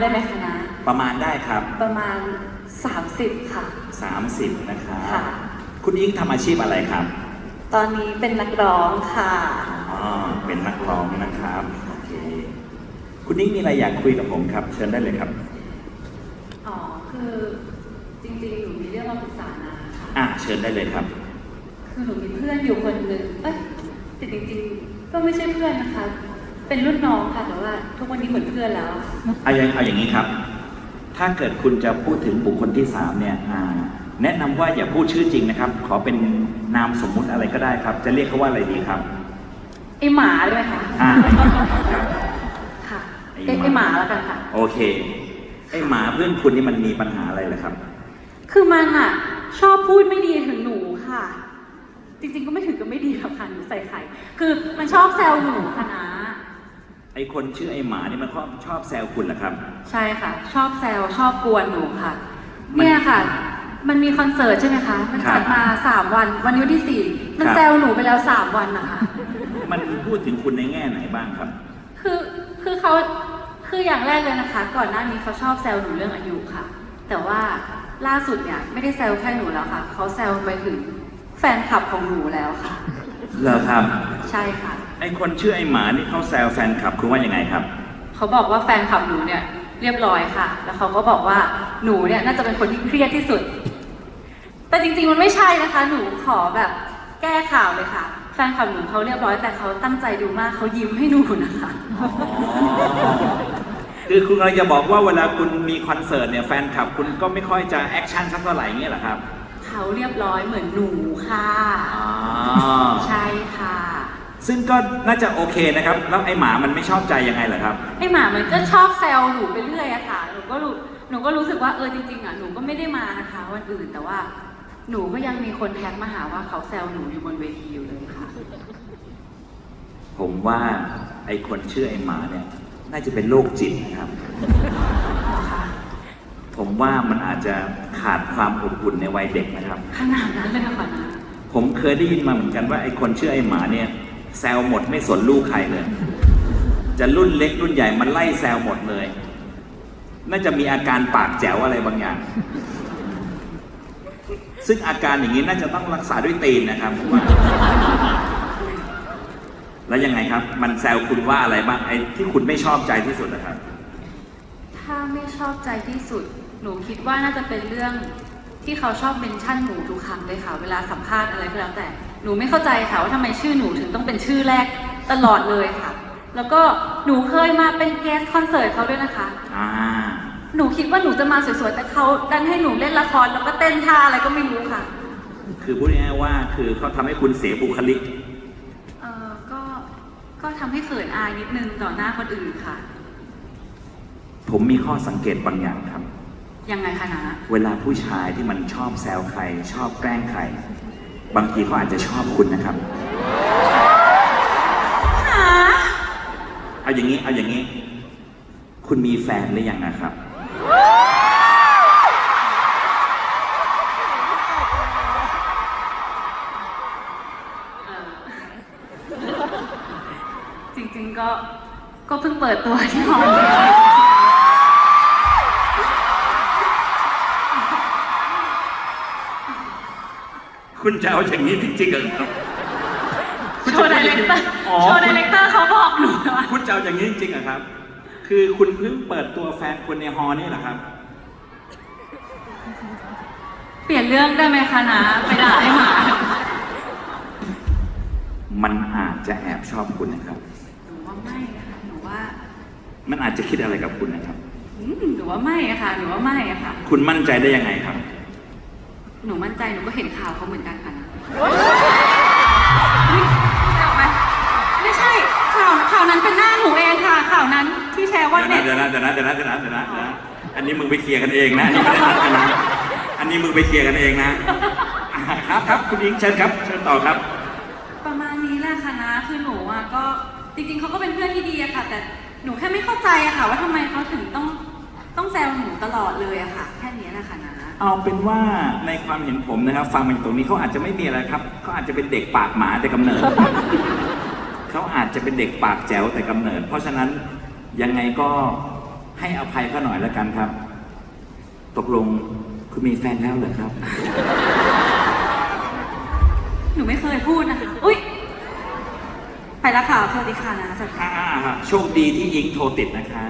ได้ไหมคะนะประมาณได้ครับ ประมาณ 30 ค่ะ 30 นะครับค่ะ คุณอิงทำอาชีพอะไรครับตอนนี้เป็นนักร้องค่ะอ๋อเป็นนักร้องนะครับโอเคคุณอิงมีอะไรอยากคุยกับผมครับ เชิญได้เลยครับ อ๋อคือจริงๆหนูมีเรื่องมาปรึกษานะค่ะอะเชิญได้เลยครับ คือหนูมีเพื่อนอยู่คนหนึ่งเอ้ยแต่จริงๆ ก็ไม่ใช่เพื่อนนะคะ เป็นรุ่นน้องค่ะแต่ว่าทุกวันนี้เหมือนเพื่อนแล้ว เอาอย่างเอาอย่างนี้ครับ ถ้าเกิดคุณจะพูดถึงบุคคลที่สามเนี่ยอ่าแนะนำว่าอย่าพูดชื่อจริงนะครับ ขอเป็นนามสมมุติอะไรก็ได้ครับ จะเรียกเขาว่าอะไรดีครับ ไอหมาได้ไหมคะอ่าครับค่ะไอ้ไอหมาไอหมาแล้วกันค่ะ โอเค ไอหมาเพื่อนคุณนี่มันมีปัญหาอะไรเหรอครับ คือมันอะชอบพูดไม่ดีถึงหนูค่ะ จริงๆก็ไม่ถึงกับไม่ดีหรอกค่ะหนูใส่ไข่ คือมันชอบแซวหนูค่ะนะ ไอคนชื่อไอหมานี่มันก็ชอบแซวคุณเหรอครับ ใช่ค่ะ ชอบแซวชอบกวนหนูค่ะ มันเนี่ยค่ะ มันมีคอนเสิร์ตใช่ไหมคะ มันจัดมาสามวัน วันนี้วันที่สี่มันครับ แซวหนูไปแล้วสามวันนะคะ มันพูดถึงคุณในแง่ไหนบ้างครับ คือคือเขาคืออย่างแรกเลยนะคะ ก่อนหน้านี้เขาชอบแซวหนูเรื่องอายุค่ะ แต่ว่าล่าสุดเนี่ยไม่ได้แซวแค่หนูแล้วค่ะเขาแซวไปถึงแฟนคลับของหนูแล้วค่ะ เหรอครับ ใช่ค่ะ ไอคนชื่อไอหมานี่เขาแซวแฟนคลับคุณว่ายังไงครับ เขาบอกว่าแฟนคลับหนูเนี่ยเรียบร้อยค่ะ แล้วเขาก็บอกว่าหนูเนี่ยน่าจะเป็นคนที่เครียดที่สุด แต่จริงๆมันไม่ใช่นะคะ หนูขอแบบแก้ข่าวเลยค่ะ แฟนคลับหนูเขาเรียบร้อยแต่เขาตั้งใจดูมากเขายิ้มให้หนูนะคะอ๋อคือคุณกำลังจะบอกว่าเวลาคุณมีคอนเสิร์ตเนี่ยแฟนคลับคุณก็ไม่ค่อยจะแอคชั่นสักเท่าไหร่เงี้ยเหรอครับ เขาเรียบร้อยเหมือนหนูค่ะ อ๋อ ใช่ค่ะ ซึ่งก็น่าจะโอเคนะครับ แล้วไอหมามันไม่ชอบใจยังไงเหรอครับ ไอหมามันก็ชอบแซวหนูไปเรื่อยอะค่ะ หนูก็รู้หนูก็รู้สึกว่าเออจริงๆอะหนูก็ไม่ได้มานะคะวันอื่นแต่ว่า หนูก็ยังมีคนแท็กมาหาว่าเขาแซวหนูอยู่บนเวทีอยู่เลยค่ะ ผมว่าไอคนชื่อไอหมาเนี่ย น่าจะเป็นโรคจิตนะครับ ผมว่ามันอาจจะขาดความอบอุ่นในวัยเด็กนะครับ ขนาดนั้นเลยเหรอค่ะนะผมเคยได้ยินมาเหมือนกันว่าไอคนชื่อไอหมาเนี่ย แซวหมดไม่สนลูกใครเลย จะรุ่นเล็กรุ่นใหญ่มันไล่แซวหมดเลย น่าจะมีอาการปากแจ๋วอะไรบางอย่าง ซึ่งอาการอย่างนี้น่าจะต้องรักษาด้วยตีนนะครับผมว่าแล้วยังไงครับ มันแซวคุณว่าอะไรบ้างไอ้ที่คุณไม่ชอบใจที่สุดนะครับ ถ้าไม่ชอบใจที่สุด หนูคิดว่าน่าจะเป็นเรื่อง ที่เขาชอบเมนชั่นหนูทุกครั้งเลยค่ะ เวลาสัมภาษณ์อะไรก็แล้วแต่ หนูไม่เข้าใจค่ะว่าทำไมชื่อหนูถึงต้องเป็นชื่อแรกตลอดเลยค่ะ แล้วก็หนูเคยมาเป็นเกสคอนเสิร์ตเขาด้วยนะคะ อ่า หนูคิดว่าหนูจะมาสวยๆ แต่เขาดันให้หนูเล่นละครแล้วก็เต้นท่าอะไรก็ไม่รู้ค่ะ คือพูดง่ายๆว่าคือเขาทำให้คุณเสียบุคลิก เออก็ก็ทำให้เขินอายนิดนึงต่อหน้าคนอื่นค่ะ ผมมีข้อสังเกตบางอย่างครับ ยังไงคะนะเวลาผู้ชายที่มันชอบแซวใคร ชอบแกล้งใคร บางทีเขาอาจจะชอบคุณนะครับ หาเอาอย่างนี้ เอาอย่างนี้ คุณมีแฟนหรือยังนะครับ เออจริงๆก็ก็เพิ่งเปิดตัวที่ฮอลล์ คุณจะเอาอย่างนี้จริงๆเหรอครับโชว์ไดเรคเตอร์อ๋อโชว์ไดเรคเตอร์เขาบอกหนูว่าคุณจะเอาอย่างนี้จริงๆเหรอครับ คือคุณเพิ่งเปิดตัวแฟนคุณในฮอลล์นี่เหรอครับ เปลี่ยนเรื่องได้ไหมคะนะไปด่าไอ้หมา มันอาจจะแอบชอบคุณนะครับ หนูว่าไม่นะคะหนูว่ามันอาจจะคิดอะไรกับคุณนะครับ อืมหนูว่าไม่อะค่ะหนูว่าไม่อะค่ะ คุณมั่นใจได้ยังไงครับ หนูมั่นใจหนูก็เห็นข่าวเขาเหมือนกันค่ะนะอุ๊ยไม่ออกไหมไม่ใช่ข่าวข่าวนั้นเป็นหน้าหนูเองค่ะ ข่าวนั้นที่แชร์ว่าเดี๋เน็ยวตนะเดี๋ยวนะเดี๋ยวนะเดี๋ยวนะเดี๋ยวนะเดี๋ยวนะเดี๋ยวนะอันนี้มึงไปเคลียร์กันเองนะอันนี้ไม่ได้นัดกันนะอันนี้มึงไปเคลียร์กันเองนะอ่าครับครับคุณอิงเชิญครับเชิญต่อครับ ประมาณนี้แหละค่ะนะ คือหนูอะก็จริงๆเขาก็เป็นเพื่อนที่ดีอะค่ะ แต่หนูแค่ไม่เข้าใจอะค่ะ ว่าทำไมเขาถึงต้อง ต้องแซวหนูตลอดเลยอะค่ะ แค่นี้แหละค่ะนะเอาเป็นว่าในความเห็นผมนะครับ ฟังมาอยู่ตรงนี้เขาอาจจะไม่มีอะไรครับเขาอาจจะเป็นเด็กปากหมาแต่กำเนิด เขาอาจจะเป็นเด็กปากแจ๋วแต่กำเนิด เพราะฉะนั้นยังไงก็ให้อภัยเขาหน่อยแล้วกันครับ ตกลงคุณมีแฟนแล้วเหรอครับ หนูไม่เคยพูดนะคะอุ้ยไปแล้วค่ะสวัสดีค่ะนะสวัสดีค่ะ โชคดีที่ยิงโทรติดนะคะ